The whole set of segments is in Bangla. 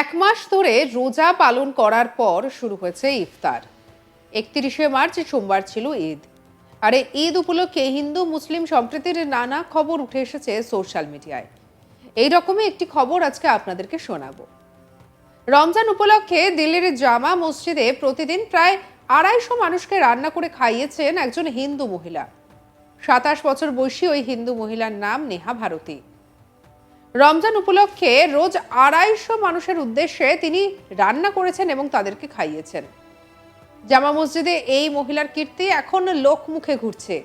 এক মাস ধরে রোজা পালন করার পর শুরু হয়েছে ইফতার। একত্রিশে মার্চ সোমবার ছিল ঈদ। আর এই ঈদ উপলক্ষে হিন্দু, মুসলিম সম্প্রীতির নানা খবর উঠে এসেছে সোশ্যাল মিডিয়ায়। এই রকমই একটি খবর আজকে আপনাদেরকে শোনাবো। রমজান উপলক্ষে দিল্লির জামা মসজিদে প্রতিদিন প্রায় আড়াইশো মানুষকে রান্না করে খাইয়েছেন একজন হিন্দু মহিলা। সাতাশ বছর বয়সী ওই হিন্দু মহিলার নাম নেহা ভারতী। রমজান উপলক্ষে রোজ আড়াইশো মানুষের উদ্দেশ্যে তিনি রান্না করেছেন এবং তাদেরকে খাইয়েছেন। জামা মসজিদে এই মহিলার কীর্তি এখন লোক মুখে ঘুরছে।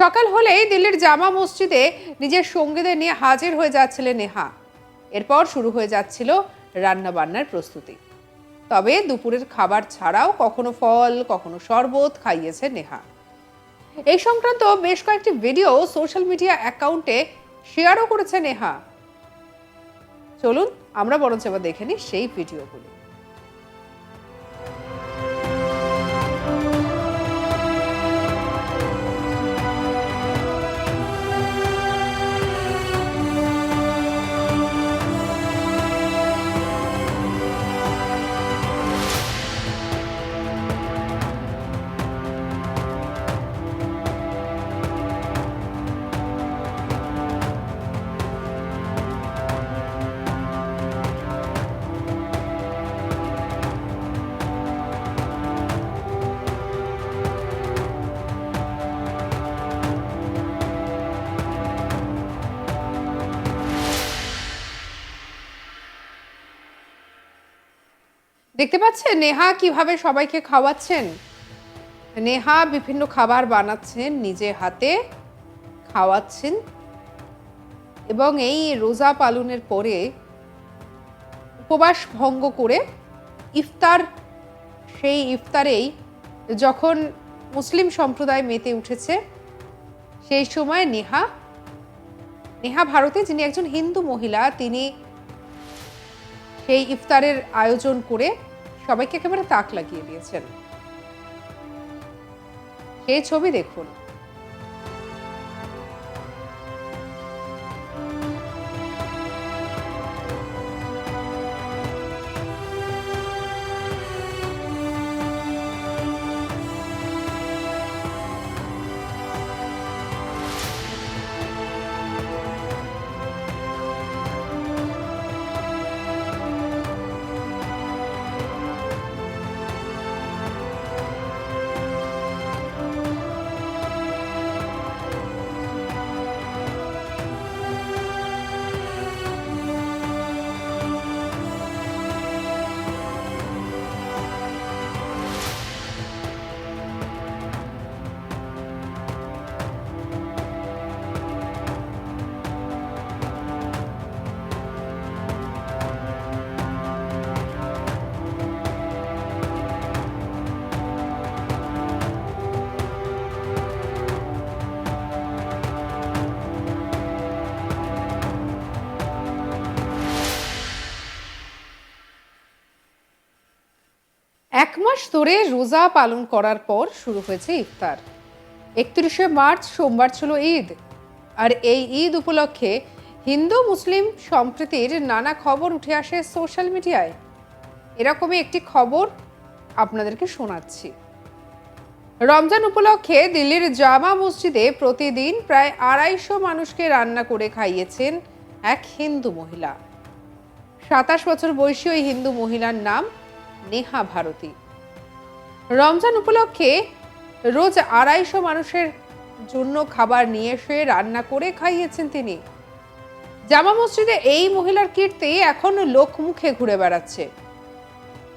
সকাল হলেই দিল্লির জামা মসজিদে নিজের সঙ্গীদের নিয়ে হাজির হয়ে যাচ্ছিলেন নেহা। এরপর শুরু হয়ে যাচ্ছিল রান্না বান্নার প্রস্তুতি। তবে দুপুরের খাবার ছাড়াও কখনো ফল, কখনো শরবত খাইয়েছে নেহা। এই সংক্রান্ত বেশ কয়েকটি ভিডিও সোশ্যাল মিডিয়া অ্যাকাউন্টে শেয়ারও করেছে নেহা। চলুন আমরা বরঞ্চ এবার দেখে নিই সেই ভিডিওগুলো। দেখতে পাচ্ছেন? নেহা কীভাবে সবাইকে খাওয়াচ্ছেন? নেহা বিভিন্ন খাবার বানাচ্ছেন, নিজে হাতে খাওয়াচ্ছেন। এবং এই রোজা পালনের পরে উপবাস ভঙ্গ করে ইফতার, সেই ইফতারেই যখন মুসলিম সম্প্রদায় মেতে উঠেছে, সেই সময় নেহা নেহা ভারতে যিনি একজন হিন্দু মহিলা, তিনি সেই ইফতারের আয়োজন করে সবাইকে একেবারে তাক লাগিয়ে দিয়েছেন। সেই ছবি দেখুন। ধরে রোজা পালন করার পর শুরু হয়েছে ইফতার। একত্রিশে মার্চ সোমবার ছিল ঈদ। আর এই ঈদ উপলক্ষে হিন্দু, মুসলিম সম্প্রীতির নানা খবর উঠে আসে সোশ্যাল মিডিয়ায়। এরকমই একটি খবর আপনাদেরকে শোনাচ্ছি। রমজান উপলক্ষে দিল্লির জামা মসজিদে প্রতিদিন প্রায় আড়াইশো মানুষকে রান্না করে খাইয়েছেন এক হিন্দু মহিলা। সাতাশ বছর বয়সী ওই হিন্দু মহিলার নাম নেহা ভারতী। রমজান উপলক্ষে রোজ আড়াইশো মানুষের জন্য খাবার নিয়ে এসে রান্না করে খাইয়েছেন তিনি। জামা মসজিদে এই মহিলার কীর্তি এখন লোক মুখে ঘুরে বেড়াচ্ছে।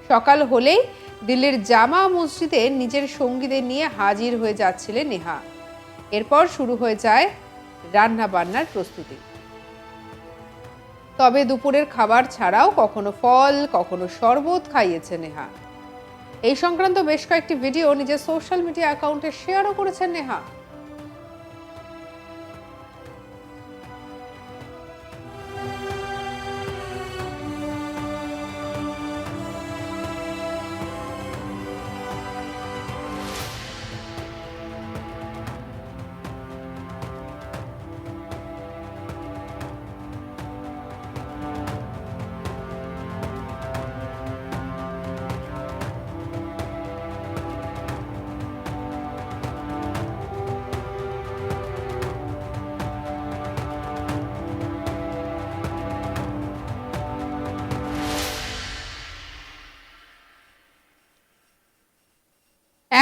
সকাল হলেই দিল্লির জামা মসজিদে নিজের সঙ্গীদের নিয়ে হাজির হয়ে যাচ্ছিলেন নেহা। এরপর শুরু হয়ে যায় রান্না বান্নার প্রস্তুতি। তবে দুপুরের খাবার ছাড়াও কখনো ফল, কখনো শরবত খাইয়েছে নেহা। এই সংক্রান্ত বেশ কয়েকটি ভিডিও নিজের সোশ্যাল মিডিয়া অ্যাকাউন্টে শেয়ারও করেছেন নেহা।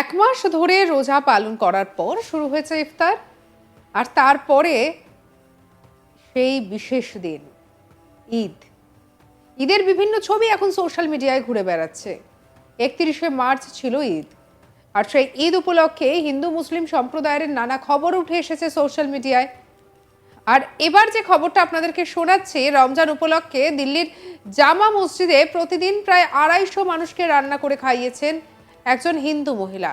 এক মাস ধরে রোজা পালন করার পর শুরু হয়েছে ইফতার, আর তারপরে সেই বিশেষ দিন, ঈদ। ঈদের বিভিন্ন ছবি এখন সোশ্যাল মিডিয়ায় ঘুরে বেড়াচ্ছে। একত্রিশে মার্চ ছিল ঈদ, আর সেই ঈদ উপলক্ষে হিন্দু মুসলিম সম্প্রদায়ের নানা খবর উঠে এসেছে সোশ্যাল মিডিয়ায়। আর এবার যে খবরটা আপনাদেরকে শোনাচ্ছি, রমজান উপলক্ষে দিল্লির জামা মসজিদে প্রতিদিন প্রায় আড়াইশো মানুষকে রান্না করে খাইয়েছেন একজন হিন্দু মহিলা।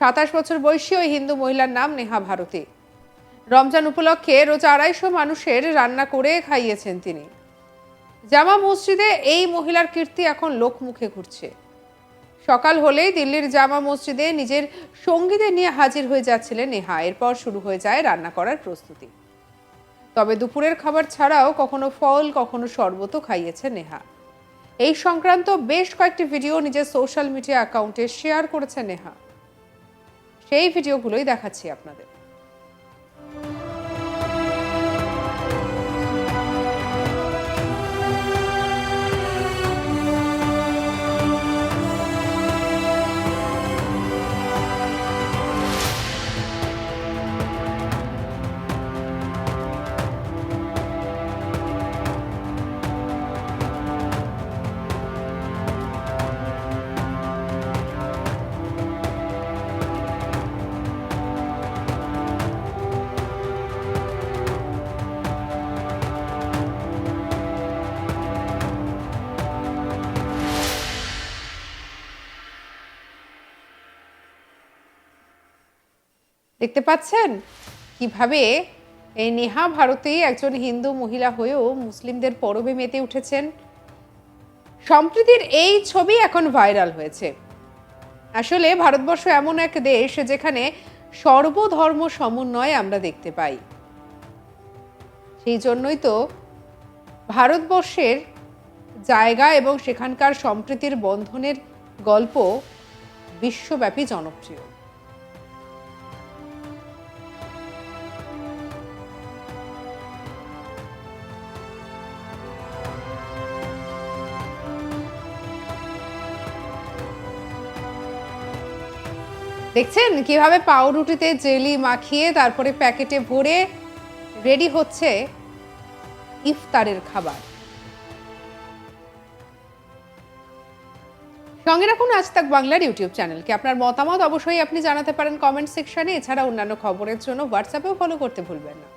সাতাশ বছর বয়সী ওই হিন্দু মহিলার নাম নেহা ভারতী। রমজান উপলক্ষে রোজ আড়াইশো মানুষের রান্না করে খাইয়েছেন তিনি। জামা মসজিদে এই মহিলার কীর্তি এখন লোকমুখে ঘুরছে। সকাল হলেই দিল্লির জামা মসজিদে নিজের সঙ্গীদের নিয়ে হাজির হয়ে যাচ্ছিলেন নেহা। এরপর শুরু হয়ে যায় রান্না করার প্রস্তুতি। তবে দুপুরের খাবার ছাড়াও কখনো ফল, কখনো শরবতও খাইয়েছে নেহা। এই সংক্রান্ত বেশ কয়েকটি ভিডিও নিজের সোশ্যাল মিডিয়া অ্যাকাউন্টে শেয়ার করেছে নেহা। সেই ভিডিওগুলোই দেখাচ্ছি আপনাদের। দেখতে পাচ্ছেন? কীভাবে এই নেহা ভারতী একজন হিন্দু মহিলা হয়েও মুসলিমদের পরবে মেতে উঠেছেন? সম্প্রীতির এই ছবি এখন ভাইরাল হয়েছে। আসলে ভারতবর্ষ এমন এক দেশ যেখানে সর্বধর্ম সমন্বয় আমরা দেখতে পাই। সেই জন্যই তো ভারতবর্ষের জায়গা এবং সেখানকার সম্প্রীতির বন্ধনের গল্প বিশ্বব্যাপী জনপ্রিয়। দেখছেন কীভাবে পাউরুটিতে জেলি মাখিয়ে তারপরে প্যাকেটে ভরে রেডি হচ্ছে ইফতারের খাবার। সঙ্গে রাখুন আজ তাক বাংলার ইউটিউব চ্যানেলকে। আপনার মতামত অবশ্যই আপনি জানাতে পারেন কমেন্ট সেকশনে। এছাড়া অন্যান্য খবরের জন্য হোয়াটসঅ্যাপেও ফলো করতে ভুলবেন না।